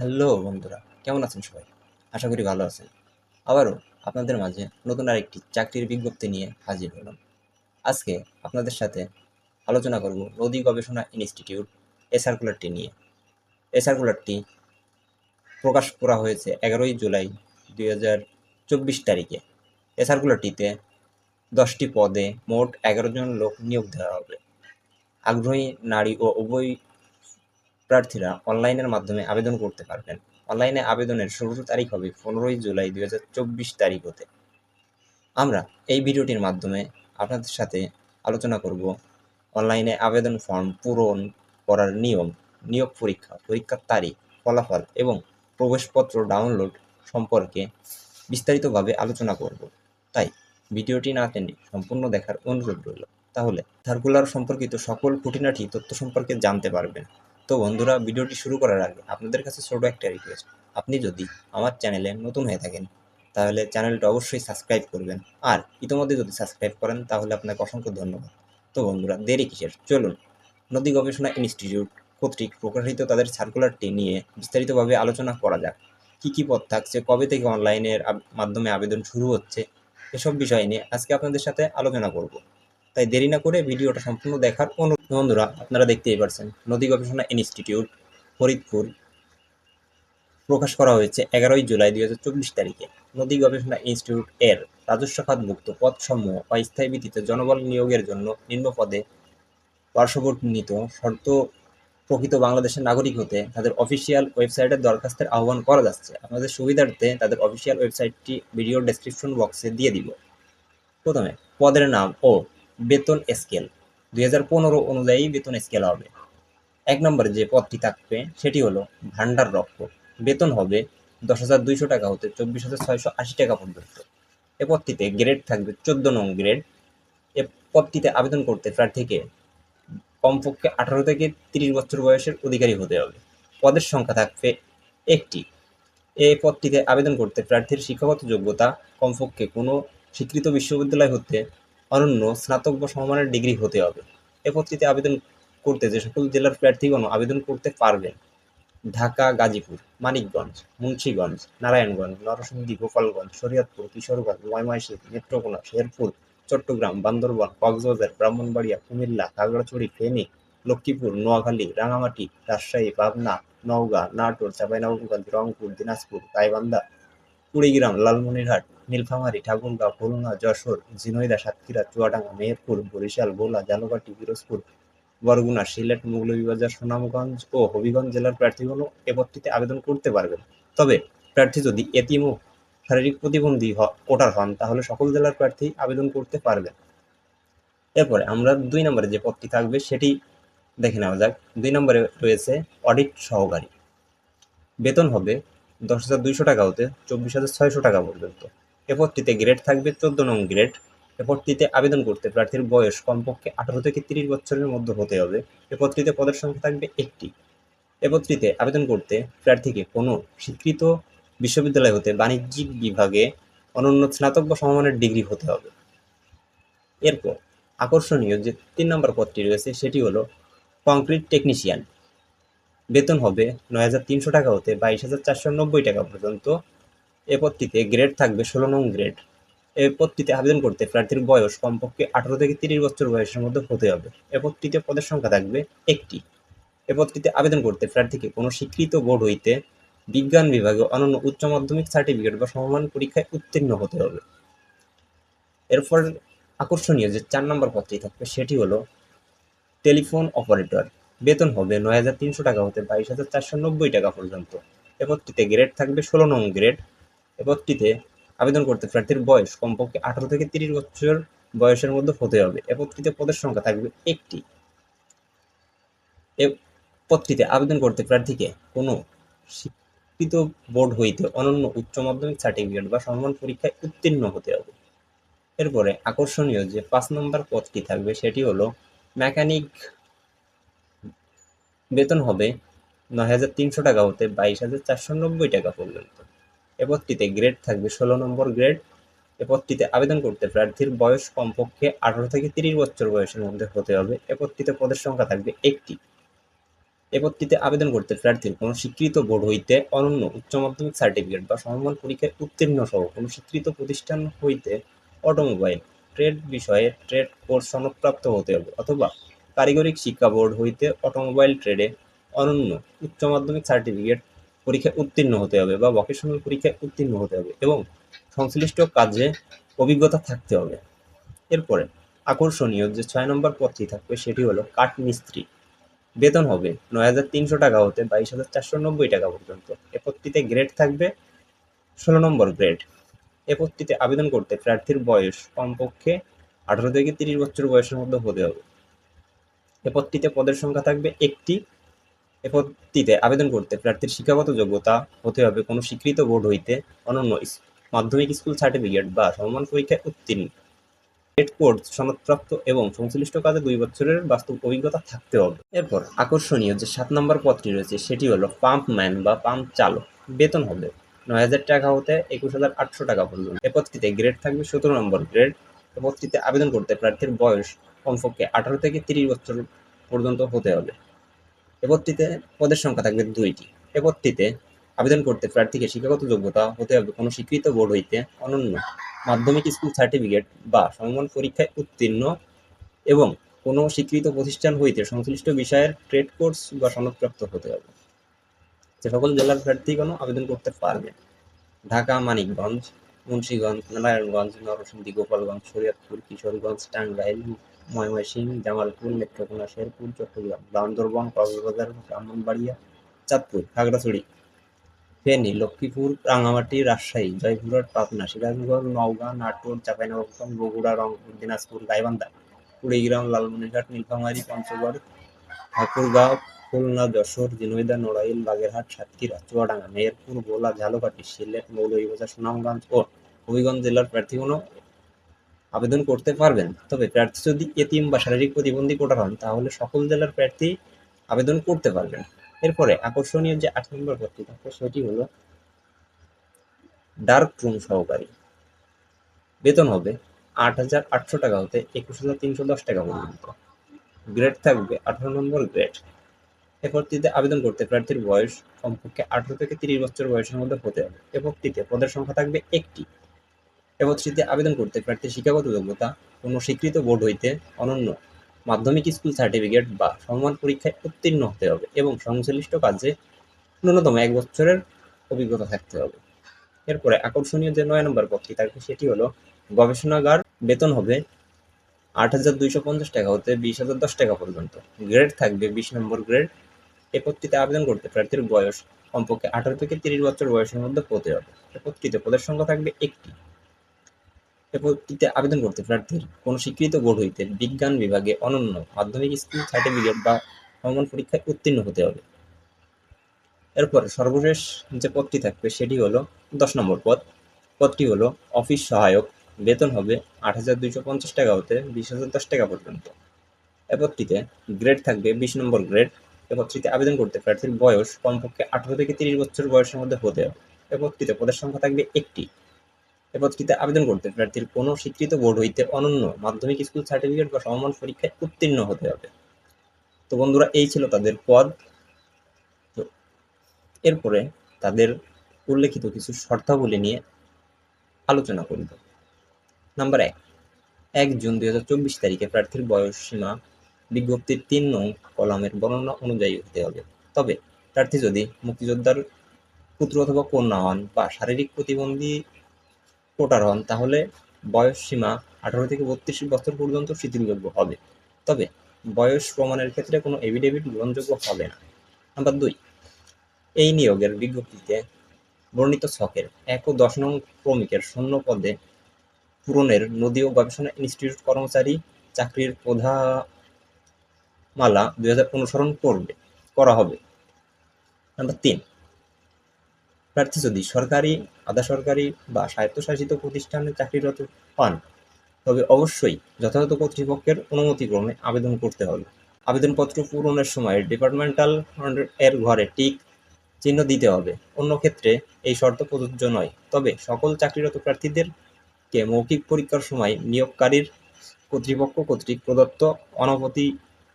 Hello বন্ধুরা, কেমন আছেন সবাই? আশা করি ভালো আছেন। আবারও আপনাদের মাঝে নতুন আরেকটি চাকরির বিজ্ঞপ্তি নিয়ে হাজির হলাম। আজকে আপনাদের সাথে আলোচনা করব নদী গবেষণা ইনস্টিটিউট এ সার্কুলারটি নিয়ে। এ সার্কুলারটি প্রকাশ করা হয়েছে এগারোই জুলাই দুই হাজার চব্বিশ তারিখে। এ সার্কুলারটিতে দশটি পদে মোট এগারো জন লোক নিয়োগ দেওয়া হবে। আগ্রহী নারী ও উভয় প্রার্থীরা অনলাইনের মাধ্যমে আবেদন করতে পারবেন। অনলাইনে আবেদনের শুরুর তারিখ হবে পনেরোই জুলাই দুই হাজার চব্বিশ তারিখ হতে। আমরা এই ভিডিওটির মাধ্যমে আপনাদের সাথে আলোচনা করব অনলাইনে আবেদন ফর্ম পূরণ করার নিয়ম, নিয়োগ পরীক্ষা, পরীক্ষার তারিখ, ফলাফল এবং প্রবেশপত্র ডাউনলোড সম্পর্কে বিস্তারিতভাবে আলোচনা করব। তাই ভিডিওটি না টেনে সম্পূর্ণ দেখার অনুরোধ রইল। তাহলে সার্কুলার সম্পর্কিত সকল খুঁটিনাটি তথ্য সম্পর্কে জানতে পারবেন। তো বন্ধুরা, ভিডিওটি শুরু করার আগে আপনাদের কাছে ছোট একটা রিকোয়েস্ট আপনি যদি আমার চ্যানেলে নতুন হয়ে থাকেন, তাহলে চ্যানেলটা অবশ্যই সাবস্ক্রাইব করবেন। আর ইতিমধ্যে যদি সাবস্ক্রাইব করেন, তাহলে আপনাকে অসংখ্য ধন্যবাদ। তো বন্ধুরা, দেরি কিসের? চলুন। নদী গবেষণা ইনস্টিটিউট কর্তৃক প্রকাশিত তাদের সার্কুলারটি নিয়ে বিস্তারিতভাবে আলোচনা করা যাক। কী কী পথ থাকছে? কবে থেকে অনলাইনের মাধ্যমে আবেদন শুরু হচ্ছে? এসব বিষয় নিয়ে আজকে আপনাদের সাথে আলোচনা করব। তাই দেরি না করে ভিডিওটা সম্পূর্ণ দেখার অনুরোধ। বন্ধুরা, আপনারা দেখতেই পারছেন, নদী গবেষণা ইনস্টিটিউট, ফরিদপুর, প্রকাশ করা হয়েছে এগারোই জুলাই দুই হাজার চব্বিশ তারিখে। নদী গবেষণা ইনস্টিটিউট এর রাজস্ব খাতমুক্ত পদসমূহ অস্থায়ী ভিত্তিতে জনবল নিয়োগের জন্য নিম্ন পদে পার্শ্ববর্তীত শর্ত প্রকৃত বাংলাদেশের নাগরিক হতে তাদের অফিসিয়াল ওয়েবসাইটের দরখাস্তের আহ্বান করা যাচ্ছে। আপনাদের সুবিধার্থে তাদের অফিসিয়াল ওয়েবসাইটটি ভিডিও ডেসক্রিপশন বক্সে দিয়ে দিব। প্রথমে, পদের নাম ও বেতন স্কেল। দুই হাজার পনেরো অনুযায়ী বেতন স্কেল হবে। এক নম্বরে যে পদটি থাকবে, সেটি হলো ভান্ডার রক্ষক বেতন হবে দশ হাজার দুইশো টাকা হতে চব্বিশ হাজার ছয়শো আশি টাকা পর্যন্ত। এ পদটিতে গ্রেড থাকবে চোদ্দ নং গ্রেড এ পদটিতে আবেদন করতে প্রার্থীকে কমপক্ষে আঠারো থেকে তিরিশ বছর বয়সের অধিকারী হতে হবে। পদের সংখ্যা থাকবে একটি। এই পদটিতে আবেদন করতে প্রার্থীর শিক্ষাগত যোগ্যতা কমপক্ষে কোনো স্বীকৃত বিশ্ববিদ্যালয় হতে অনন্য স্নাতক বা সমমানের ডিগ্রি হতে হবে। এ পদটিতে আবেদন করতে যে সকল জেলার প্রার্থীগণ আবেদন করতে পারবেন। ঢাকা, গাজীপুর, মানিকগঞ্জ, মুন্সীগঞ্জ, নারায়ণগঞ্জ, নরসিংদী, গোপালগঞ্জ, শরীয়তপুর, কিশোরগঞ্জ, ময়মনসিংহ, নেত্রকোনা, শেরপুর, চট্টগ্রাম, বান্দরবান, কক্সবাজার, ব্রাহ্মণবাড়িয়া, কুমিল্লা, খাগড়াছড়ি, ফেনী, লক্ষ্মীপুর, নোয়াখালী রাঙামাটি রাজশাহী, পাবনা, নওগাঁ, নাটোর, চাঁপাইনবাবগঞ্জ, রংপুর, দিনাজপুর, গাইবান্ধা, কুড়িগ্রাম, লালমনিরহাট নীলফামারী, ঠাকুরগাঁও, খুলনা, যশোর, ঝিনাইদহ, সাতক্ষীরা, চুয়াডাঙ্গা, মেহেরপুর, বরিশাল ভোলা জালকাঠি পিরোজপুর, বরগুনা, সিলেট মৌলভীবাজার সুনামগঞ্জ ও হবিগঞ্জ জেলার প্রার্থীগণ এ পদটিতে আবেদন করতে পারবেন। তবে প্রার্থী যদি এতিম শারীরিক প্রতিবন্ধী কোটার হন, তাহলে সকল জেলার প্রার্থী আবেদন করতে পারবেন। এরপরে আমরা দুই নম্বরে যে পদটি থাকবে, সেটি দেখে নেওয়া যাক। দুই নম্বরে রয়েছে অডিট সহকারী। বেতন হবে দশ হাজার দুইশো টাকা হতে চব্বিশ হাজার ছয়শো টাকা পর্যন্ত। এ পদটিতে গ্রেড থাকবে চোদ্দ নং গ্রেড এ পদটিতে আবেদন করতে প্রার্থীর বয়স কমপক্ষে আঠারো থেকে তিরিশ বছরের মধ্যে হতে হবে। এ পদটিতে পদের সংখ্যা থাকবে একটি। এ পদটিতে আবেদন করতে প্রার্থীকে কোনো স্বীকৃত বিশ্ববিদ্যালয় হতে বাণিজ্যিক বিভাগে অনন্য স্নাতক বা সমমানের ডিগ্রি হতে হবে। এরপর আকর্ষণীয় যে তিন নম্বর পদটি রয়েছে, সেটি হলো কংক্রিট টেকনিশিয়ান। বেতন হবে নয় হাজার তিনশো টাকা হতে বাইশ হাজার চারশো নব্বই টাকা পর্যন্ত। এ পদটিতে গ্রেড থাকবে ষোলো নং গ্রেড এ পদটিতে আবেদন করতে প্রার্থীর বয়স কমপক্ষে আঠারো থেকে তিরিশ বছর বয়সের মধ্যে হতে হবে। এ পদটিতে পদের সংখ্যা থাকবে একটি। এ পদটিতে আবেদন করতে প্রার্থীকে কোনো স্বীকৃত বোর্ড হইতে বিজ্ঞান বিভাগে অনন্য উচ্চ মাধ্যমিক সার্টিফিকেট বা সমমান পরীক্ষায় উত্তীর্ণ হতে হবে। এরপর আকর্ষণীয় যে চার নম্বর পদটি থাকবে সেটি হলো টেলিফোন অপারেটর। বেতন হবে নয় হাজার তিনশো টাকা হতে বাইশ হাজার চারশো নব্বই টাকা পর্যন্ত। এ পদটিতে গ্রেড থাকবে ষোলো নং গ্রেড পদটিতে আবেদন করতে প্রার্থীর বয়স কমপক্ষে আঠারো থেকে তিরিশ বছর বয়সের মধ্যে হতে হবে। এ পদটিতে পদের সংখ্যা থাকবে একটি। এ পদটিতে আবেদন করতে প্রার্থীকে কোনো স্বীকৃত বোর্ড হইতে অনন্য উচ্চ মাধ্যমিক সার্টিফিকেট বা সম্মান পরীক্ষায় উত্তীর্ণ হতে হবে। এরপরে আকর্ষণীয় যে পাঁচ নম্বর পদটি থাকবে সেটি হলো মেকানিক বেতন হবে নয় হাজার তিনশো টাকা হতে বাইশ হাজার চারশো নব্বই টাকা পর্যন্ত। এ পদটিতে গ্রেড থাকবে ষোলো নম্বর গ্রেড এ পদটিতে আবেদন করতে প্রার্থীর বয়স কমপক্ষে আঠারো থেকে তিরিশ বছর বয়সের মধ্যে হতে হবে। এ পদটিতে পদের সংখ্যা থাকবে একটি। এপত্তিতে আবেদন করতে প্রার্থীর কোনো স্বীকৃত বোর্ড হইতে অনন্য উচ্চ মাধ্যমিক সার্টিফিকেট বা সমমান পরীক্ষায় উত্তীর্ণ সহ কোনো স্বীকৃত প্রতিষ্ঠান হইতে অটোমোবাইল ট্রেড বিষয়ে ট্রেড কোর্স সনদপ্রাপ্ত হতে হবে অথবা কারিগরিক শিক্ষা বোর্ড হইতে অটোমোবাইল ট্রেডে অনন্য উচ্চ মাধ্যমিক সার্টিফিকেট পরীক্ষায় উত্তীর্ণ হতে হবে বা ভোকেশনাল পরীক্ষায় উত্তীর্ণ হতে হবে এবং সংশ্লিষ্ট কাজে অভিজ্ঞতা থাকতে হবে। এরপরে আকর্ষণীয় যে ছয় নম্বর পদটি থাকবে সেটি হলো কাঠ মিস্ত্রি বেতন হবে নয় হাজার তিনশো টাকা হতে বাইশ হাজার চারশো নব্বই টাকা পর্যন্ত। এ পদটিতে গ্রেড থাকবে ষোলো নম্বর গ্রেড এ পদটিতে আবেদন করতে প্রার্থীর বয়স কমপক্ষে আঠারো থেকে তিরিশ বছর বয়সের মধ্যে হতে হবে। এ পদটিতে পদের সংখ্যা থাকবে একটি এ পদটিতে আবেদন করতে প্রার্থীর শিক্ষাগত যোগ্যতা হতে হবে কোনো স্বীকৃত বোর্ড হইতে অনন্য মাধ্যমিক স্কুল সার্টিফিকেট বা সমমান পরীক্ষায় উত্তীর্ণ। গ্রেড কোর্স সনদপ্রাপ্ত এবং সংশ্লিষ্ট কাজে দুই বছরের বাস্তব অভিজ্ঞতা থাকতে হবে। এরপর আকর্ষণীয় যে সাত নম্বর পদটি রয়েছে, সেটি হলো পাম্প ম্যান বা পাম্প চালক। বেতন হবে নয় হাজার টাকা হতে একুশ হাজার আটশো টাকা পর্যন্ত। এ পদটিতে গ্রেড থাকবে সতেরো নম্বর গ্রেড। এ পদটিতে আবেদন করতে প্রার্থীর বয়স কমপক্ষে আঠারো থেকে তিরিশ বছর পর্যন্ত হতে হবে। এ পদের সংখ্যা থাকবে দুইটি। এ আবেদন করতে প্রার্থীকে শিক্ষাগত যোগ্যতা হতে হবে কোনো স্বীকৃত বোর্ড হইতে অনন্য মাধ্যমিক স্কুল সার্টিফিকেট বা সমমান পরীক্ষায় উত্তীর্ণ এবং কোনো স্বীকৃত প্রতিষ্ঠান হইতে সংশ্লিষ্ট বিষয়ের ট্রেড কোর্স বা সনদপ্রাপ্ত হতে হবে। যে সকল জেলার প্রার্থীগণ আবেদন করতে পারবে। ঢাকা, মানিকগঞ্জ, মুন্সিগঞ্জ, নারায়ণগঞ্জ, নরসিংদী, গোপালগঞ্জ, শরীয়তপুর, কিশোরগঞ্জ, টাঙ্গাইল ময়মনসিংহ, জামালপুর নেত্রকোনা শেরপুর, চট্টগ্রাম, বান্দরবান, কক্সবাজার, ব্রাহ্মণবাড়িয়া, চাঁদপুর, খাগড়াছড়ি। ফেনী, লক্ষ্মীপুর, রাঙামাটি, রাজশাহী, জয়পুরহাট, পাবনা, সিরাজগঞ্জ, নওগাঁ, নাটোর, চাঁপাইনবাবগঞ্জ, বগুড়া, রংপুর, দিনাজপুর, গাইবান্ধা, কুড়িগ্রাম, লালমনিরহাট, নীলফামারী, পঞ্চগড়, ঠাকুরগাঁও, খুলনা, যশোর ঝিনাইদহ নড়াইল, বাগেরহাট, সাতক্ষীরা, চুয়াডাঙ্গা, মেহেরপুর ভোলা ঝালকাঠি, সিলেট, মৌলভীবাজার, সুনামগঞ্জ ও হবিগঞ্জ জেলার প্রার্থীগণ আবেদন করতে পারবেন। তবে প্রার্থী যদি এতিম বা শারীরিক প্রতিবন্ধী কোটার হন, তাহলে সকল জেলার প্রার্থী আবেদন করতে পারবেন। এরপরে আকর্ষণীয় যে আট নম্বর পদটি থাকবে সেটি হলো ডার্ক রুম সহকারী। বেতন হবে আট হাজার আটশো টাকা হতে একুশ হাজার তিনশো দশ টাকা পর্যন্ত। গ্রেড থাকবে আঠারো নম্বর গ্রেড এ পদটিতে আবেদন করতে প্রার্থীর বয়স কমপক্ষে আঠারো থেকে তিরিশ বছর বয়সের মধ্যে হতে হবে। এ পদটিতে পদের সংখ্যা থাকবে একটি। এ পদটিতে আবেদন করতে প্রার্থীর শিক্ষাগত যোগ্যতা কোনো স্বীকৃত বোর্ড হইতে অনন্য মাধ্যমিক স্কুল সার্টিফিকেট বা সমমান পরীক্ষায় উত্তীর্ণ হতে হবে এবং সংশ্লিষ্ট কাজে ন্যূনতম এক বছরের অভিজ্ঞতা থাকতে হবে। এরপরে আকর্ষণীয় যে নয় নম্বর থাকবে সেটি হলো, গবেষণাগার বেতন হবে আট হাজার দুইশো পঞ্চাশ টাকা হতে বিশ হাজার দশ টাকা পর্যন্ত। গ্রেড থাকবে বিশ নম্বর গ্রেড। এ পদটিতে আবেদন করতে প্রার্থীর বয়স কমপক্ষে আঠারো থেকে তিরিশ বছর বয়সের মধ্যে পড়তে হবে। এ পদটিতে পদের সংখ্যা থাকবে একটি। এ আবেদন করতে প্রার্থীর কোনো স্বীকৃত বোর্ড হইতে বিজ্ঞান বিভাগে অনন্য মাধ্যমিক স্কুল সার্টিফিকেট বা ভ্রমণ পরীক্ষায় উত্তীর্ণ হতে হবে। এরপর সর্বশেষ যে পদটি থাকবে সেটি হলো দশ নম্বর পদ। পদটি হলো অফিস সহায়ক। বেতন হবে আট হাজার দুইশো পঞ্চাশ টাকা হতে বিশ হাজার দশ টাকা পর্যন্ত। এ পদটিতে গ্রেড থাকবে বিশ নম্বর গ্রেড। এ পদটিতে আবেদন করতে প্রার্থীর বয়স কমপক্ষে আঠারো থেকে তিরিশ বছর বয়সের মধ্যে হতে হবে। এ পদটিতে পদের সংখ্যা থাকবে একটি। এ পদটিতে আবেদন করতে প্রার্থীর কোনো স্বীকৃত বোর্ড হইতে অনন্য মাধ্যমিক স্কুল সার্টিফিকেট বা সমমান পরীক্ষায় উত্তীর্ণ হতে হবে। তো বন্ধুরা, এই ছিল তাদের পদ। তো এরপরে তাদের উল্লেখিত কিছু শর্তাবলী নিয়ে আলোচনা করব নাম্বার এক এক জুন দুই হাজার চব্বিশ তারিখে প্রার্থীর বয়স সীমা বিজ্ঞপ্তির তিন নং কলামের বর্ণনা অনুযায়ী হতে হবে। তবে প্রার্থী যদি মুক্তিযোদ্ধার পুত্র অথবা কন্যা হন বা শারীরিক প্রতিবন্ধী কোটার হন, তাহলে বয়স সীমা আঠারো থেকে বত্রিশ বছর পর্যন্ত শিথিলযোগ্য হবে। তবে বয়স প্রমাণের ক্ষেত্রে কোনো এভিডেভিট গ্রহণযোগ্য হবে না। নাম্বার দুই, এই নিয়োগের বিজ্ঞপ্তিতে বর্ণিত ছকের এক ও দশ নং ক্রমিকের শূন্য পদে পূরণের নদী ও গবেষণা ইনস্টিটিউট কর্মচারী চাকরির প্রধামালা দুই হাজার অনুসরণ করবে করা হবে। নাম্বার তিন প্রার্থী যদি সরকারি, আধা সরকারি বা স্বায়ত্তশাসিত প্রতিষ্ঠানে চাকরিরত হন, তবে অবশ্যই যথাযথ কর্তৃপক্ষের অনুমতিক্রমে আবেদন করতে হবে। আবেদনপত্র পূরণের সময় ডিপার্টমেন্টাল এর ঘরে টিক চিহ্ন দিতে হবে। অন্য ক্ষেত্রে এই শর্ত প্রযোজ্য নয়। তবে সকল চাকরিরত প্রার্থীদেরকে মৌখিক পরীক্ষার সময় নিয়োগকারীর কর্তৃপক্ষ কর্তৃক প্রদত্ত অনাপতি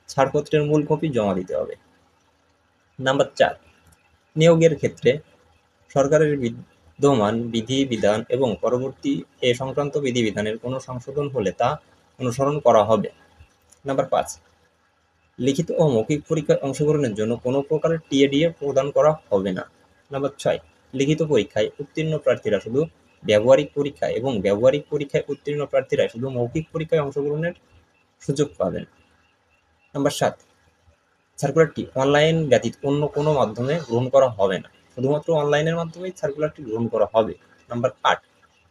ছাড়পত্রের মূল কপি জমা দিতে হবে। নাম্বার চার, নিয়োগের ক্ষেত্রে সরকারের বিদ্যমান বিধিবিধান এবং পরবর্তী এ সংক্রান্ত বিধিবিধানের কোনো সংশোধন হলে তা অনুসরণ করা হবে। নাম্বার পাঁচ, লিখিত ও মৌখিক পরীক্ষায় অংশগ্রহণের জন্য কোনো প্রকারের টিএডিএ প্রদান করা হবে না। নাম্বার ছয়, লিখিত পরীক্ষায় উত্তীর্ণ প্রার্থীরা শুধু ব্যবহারিক পরীক্ষা এবং ব্যবহারিক পরীক্ষায় উত্তীর্ণ প্রার্থীরা শুধু মৌখিক পরীক্ষায় অংশগ্রহণের সুযোগ পাবেন। নাম্বার সাত, সার্কুলারটি অনলাইন ব্যতীত অন্য কোনো মাধ্যমে গ্রহণ করা হবে না। শুধুমাত্র অনলাইনের মাধ্যমেই সার্কুলারটি গ্রহণ করা হবে। নাম্বার আট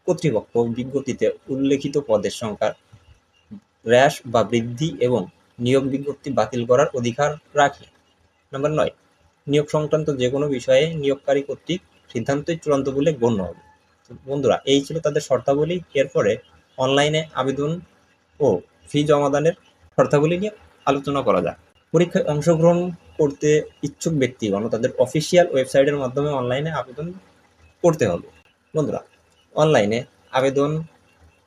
কর্তৃপক্ষ বিজ্ঞপ্তিতে উল্লেখিত পদের সংখ্যা, হ্রাস বা বৃদ্ধি এবং নিয়োগ বিজ্ঞপ্তি বাতিল করার অধিকার রাখে। নাম্বার নয় নিয়োগ সংক্রান্ত যে কোনো বিষয়ে নিয়োগকারী কর্তৃক সিদ্ধান্তই চূড়ান্ত বলে গণ্য হবে। বন্ধুরা, এই ছিল তাদের শর্তাবলী। এরপরে অনলাইনে আবেদন ও ফি জমাদানের শর্তাবলী নিয়ে আলোচনা করা যাক। পরীক্ষায় অংশগ্রহণ করতে ইচ্ছুক ব্যক্তিগণ তাদের অফিসিয়াল ওয়েবসাইটের মাধ্যমে অনলাইনে আবেদন করতে হবে। বন্ধুরা অনলাইনে আবেদন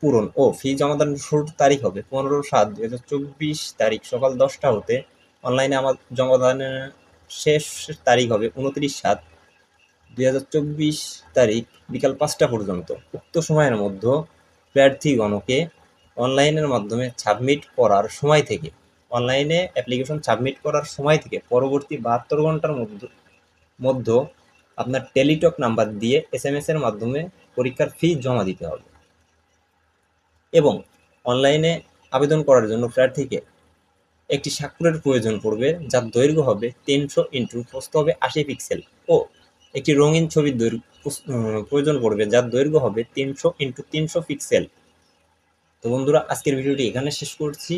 পূরণ ও ফি জমাদানের শুরুর তারিখ হবে পনেরো সাত দুই হাজার চব্বিশ তারিখ। সকাল দশটা হতে অনলাইনে আমার জমাদানের শেষ তারিখ হবে উনত্রিশ সাত দুই হাজার চব্বিশ তারিখ বিকাল পাঁচটা পর্যন্ত। উক্ত সময়ের মধ্যে প্রার্থীগণকে অনলাইনের মাধ্যমে সাবমিট করার সময় থেকে অনলাইনে অ্যাপ্লিকেশন সাবমিট করার সময় থেকে পরবর্তী বাহাত্তর ঘণ্টার মধ্যে, মধ্য আপনার টেলিটক নাম্বার দিয়ে এস এম এর মাধ্যমে পরীক্ষার ফি জমা দিতে হবে। এবং অনলাইনে আবেদন করার জন্য প্রার্থীকে একটি স্বাক্ষরের প্রয়োজন পড়বে, যার দৈর্ঘ্য হবে তিনশো ইন্টু প্রস্থ হবে আশি পিক্সেল ও একটি রঙিন ছবির দৈর্ঘ্য প্রয়োজন পড়বে, যার দৈর্ঘ্য হবে তিনশো ইন্টু তিনশো পিক্সেল তো বন্ধুরা, আজকের ভিডিওটি এখানে শেষ করছি।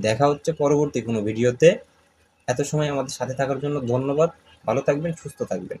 দেখা হচ্ছে পরবর্তী কোনো ভিডিওতে। এত সময় আমাদের সাথে থাকার জন্য ধন্যবাদ। ভালো থাকবেন, সুস্থ থাকবেন।